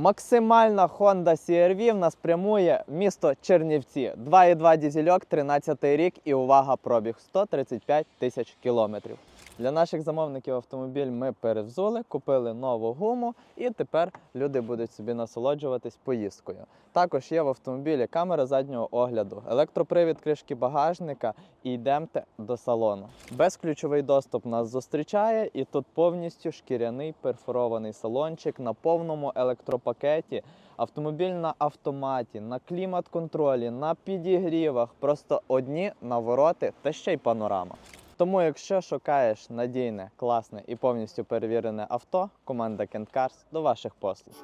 Максимальна Honda CR-V в нас прямує в місто Чернівці. 2,2 дізельок, 13 рік і увага, пробіг 135 тисяч кілометрів. Для наших замовників автомобіль ми перевзули, купили нову гуму, і тепер люди будуть собі насолоджуватись поїздкою. Також є в автомобілі камера заднього огляду, електропривід кришки багажника і йдемте до салону. Безключовий доступ нас зустрічає, і тут повністю шкіряний перфорований салончик на повному електропакеті. Автомобіль на автоматі, на клімат-контролі, на підігрівах, просто одні навороти та ще й панорама. Тому, якщо шукаєш надійне, класне і повністю перевірене авто, команда Кент Cars до ваших послуг.